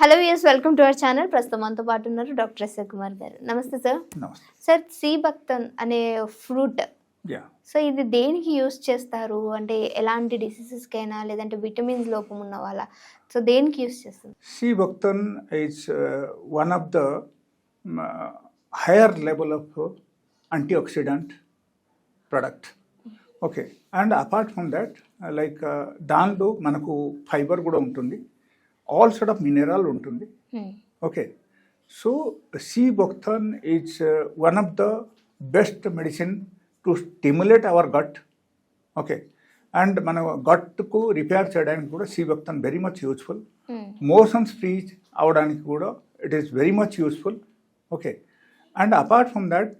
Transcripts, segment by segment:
Hello yes welcome to our channel. ప్రస్తుతం మనతో పాటు ఉన్నారు డాక్టర్ ఎస్ కుమార్ గారు. నమస్తే సార్. సార్ సి భక్తన్ అనే ఫ్రూట్. యా. సో ఇది దేనికి యూస్ చేస్తారు? అంటే ఎలాంటి డిసీజెస్కైనా లేదంటే విటమిన్స్ లోపం ఉన్న వాళ్ళ. సో దేనికి యూస్ చేస్తారు? uh, one of the um, uh, higher level of uh, antioxidant product. Okay and apart from that like దానిలో మనకు ఫైబర్ కూడా ఉంటుంది. ఆల్ సార్ట్ ఆఫ్ మినరల్ ఉంటుంది. Okay so sea buckthorn is one of the best medicine to stimulate our gut okay and మన గట్కు repair చేయడానికి కూడా sea buckthorn very much useful motions free అవడానికి కూడా it is very much useful okay and apart from that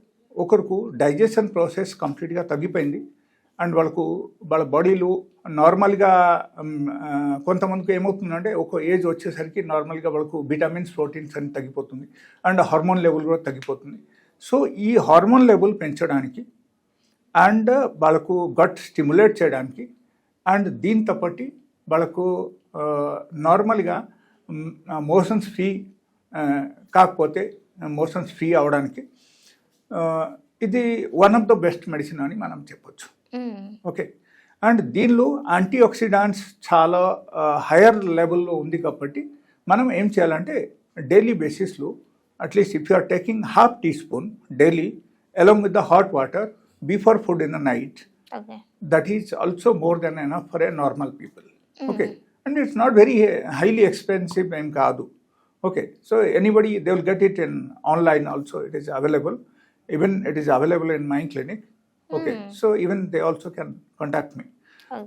ఒకరికి digestion process కంప్లీట్గా తగ్గిపోయింది. And వాళ్ళకు వాళ్ళ బాడీలు నార్మల్గా కొంతమందికి ఏమవుతుందంటే ఒక ఏజ్ వచ్చేసరికి నార్మల్గా వాళ్ళకు విటమిన్స్ ప్రోటీన్స్ అని తగ్గిపోతుంది. అండ్ హార్మోన్ లెవెల్ కూడా తగ్గిపోతుంది. సో ఈ హార్మోన్ లెవెల్ పెంచడానికి అండ్ వాళ్ళకు గట్ స్టిమ్యులేట్ చేయడానికి అండ్ దీంతో పాటు వాళ్ళకు నార్మల్గా మోషన్స్ ఫ్రీ కాకపోతే మోషన్స్ ఫ్రీ అవడానికి ఇది one of the best medicine అని మనం చెప్పొచ్చు. Mm. ఓకే అండ్ దీనిలో యాంటీఆక్సిడాంట్స్ చాలా హయ్యర్ లెవెల్లో ఉంది కాబట్టి మనం ఏం చేయాలంటే డైలీ బేసిస్లో at least if you're taking half teaspoon daily along with the hot water before food in the night that is also more than enough for a normal people okay and it's not very highly expensive ఏం కాదు okay so anybody they will get it in online also it is available even it is available in my clinic okay so even they also can contact me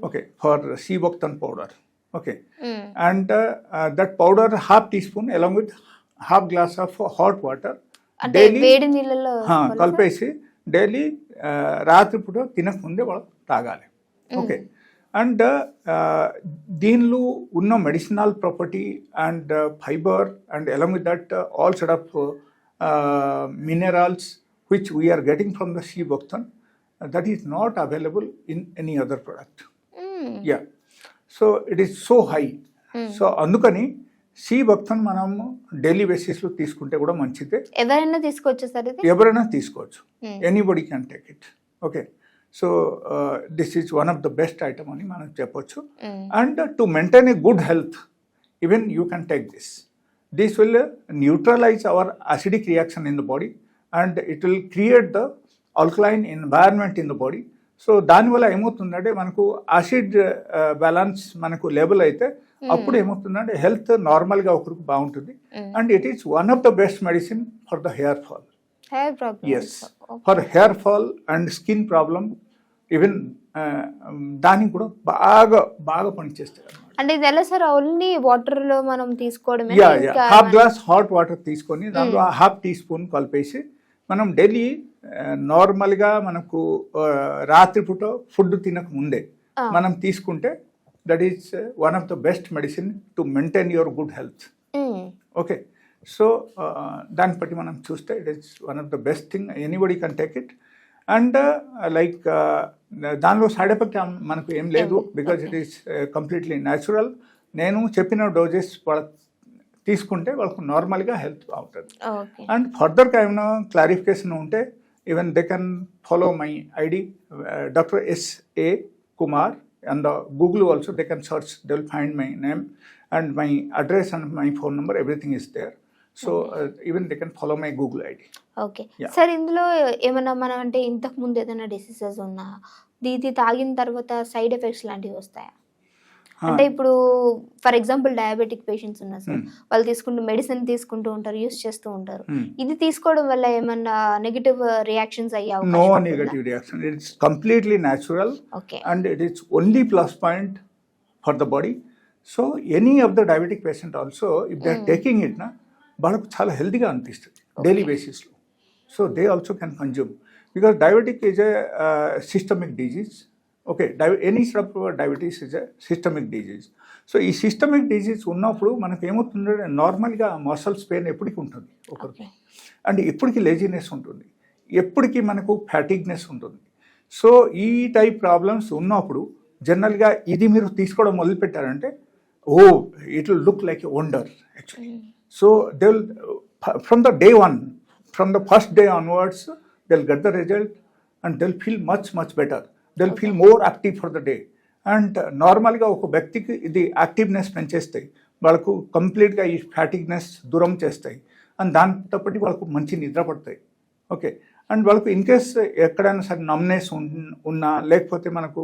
okay for Seboktan powder okay and uh, uh, that powder half teaspoon along with half glass of hot water అంటే వేడి నీళ్ళలో హా, కలిపేసి daily రాత్రిపూట తినకముందే వాళ్ళు తాగాలి okay and దీనిలో ఉన్న medicinal property and fibre and along with that all set of minerals which we're getting from the sea buckthorn that is not available in any other product ya so it is so high so అందుకని sea buckthorn మనం daily బేసిస్లో తీసుకుంటే కూడా మంచిదే. ఎవరైనా తీసుకోవచ్చు sir ఇది? ఎవరైనా తీసుకోవచ్చు. Anybody can take it okay so this is one of the best item అని మనం చెప్పొచ్చు. And to maintain a good health even you can take this this will neutralise our acidic reaction in the body and it will create the alkaline environment in the body so దానివల్ల ఏమవుతుందంటే మనకు acid balance మనకు level అయితే అప్పుడు ఏమవుతుందంటే health నార్మల్గా ఒకరికి బాగుంటుంది. And it is one of the best medicine for the hair fall as for hair fall and skin problem even దానికి కూడా బాగా బాగా పనిచేస్తాయి అంటే ఇది ఎలా సార్? ఓన్లీ వాటర్లో మనం హాఫ్ గ్లాస్ హాట్ వాటర్ తీసుకొని దాంట్లో హాఫ్ టీ స్పూన్ కలిపేసి మనం డైలీ నార్మల్గా మనకు రాత్రిపూట ఫుడ్ తినక ముందే మనం తీసుకుంటే that is one of the best medicine to maintain your good health. Okay. So దాన్ని బట్టి మనం చూస్తే it is one of the best thing anybody can take it. And like దానిలో సైడ్ ఎఫెక్ట్ మనకు ఏం లేదు because it is completely natural. నేను చెప్పిన డోజెస్ తీసుకుంటే వాళ్ళకు నార్మల్గా హెల్త్ ఓకే. అండ్ ఫర్దర్గా ఏమైనా క్లారిఫికేషన్ ఉంటే even they can follow my ID doctor S A Kumar and Google also they can search they will find my name and my address and my phone number everything is there. So even they can follow my Google ID. Okay. Sir ఇందులో ఏమన్నా మనం అంటే ఇంతకు ముందు ఏదైనా diseases ఉన్నా ఇది తాగిన తర్వాత సైడ్ ఎఫెక్ట్స్ లాంటివి వస్తాయా? అంటే ఇప్పుడు ఫర్ ఎగ్జాంపుల్ డయాబెటిక్ పేషెంట్స్ ఉన్నారు సార్ వాళ్ళు తీసుకుంటూ మెడిసిన్ తీసుకుంటూ ఉంటారు యూస్ చేస్తూ ఉంటారు. ఇది తీసుకోవడం వల్ల ఏమన్నా నెగిటివ్ రియాక్షన్స్ అయ్యే no negative reaction it's completely natural okay. and it is only plus point for the body. So any of the diabetic patient also, if they are taking it, na, వాళ్ళకు చాలా హెల్తీగా అనిపిస్తుంది daily బేసిస్లో so they also can consume because diabetic is a systemic disease okay die any sub diabetes is a systemic disease so ఈ systemic disease ఉన్నప్పుడు మనకు ఏమవుతుందంటే నార్మల్గా మసల్స్ పెయిన్ ఎప్పటికీ ఉంటుంది. ఒకరికి అండ్ ఎప్పటికీ లేజినెస్ ఉంటుంది. ఎప్పటికీ మనకు ఫ్యాటిగ్నెస్ ఉంటుంది. సో ఈ టైప్ ప్రాబ్లమ్స్ ఉన్నప్పుడు జనరల్గా ఇది మీరు తీసుకోవడం మొదలుపెట్టారంటే oh, it will look like a wonder actually. So they'll, uh, from the day one, from the first day onwards, they'll get the result and they'll feel much, much better. They'll feel more active for the day. And నార్మల్గా ఒక వ్యక్తికి ఇది activeness పెంచేస్తాయి. వాళ్ళకు కంప్లీట్గా ఈ ఫ్యాటిక్నెస్ దూరం చేస్తాయి. And దాంతో పాటు వాళ్ళకు మంచి నిద్ర పడతాయి. ఓకే అండ్ వాళ్ళకు ఇన్ కేస్ ఎక్కడైనా సరే నమ్నెస్ ఉన్నా లేకపోతే మనకు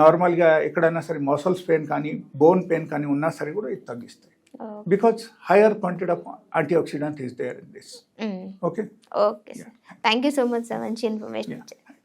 నార్మల్గా ఎక్కడైనా సరే మసల్స్ పెయిన్ కానీ బోన్ పెయిన్ కానీ ఉన్నా సరే కూడా ఇది తగ్గిస్తాయి. Because higher quantity of antioxidant is there in this okay okay thank you so much sir మంచి ఇన్ఫర్మేషన్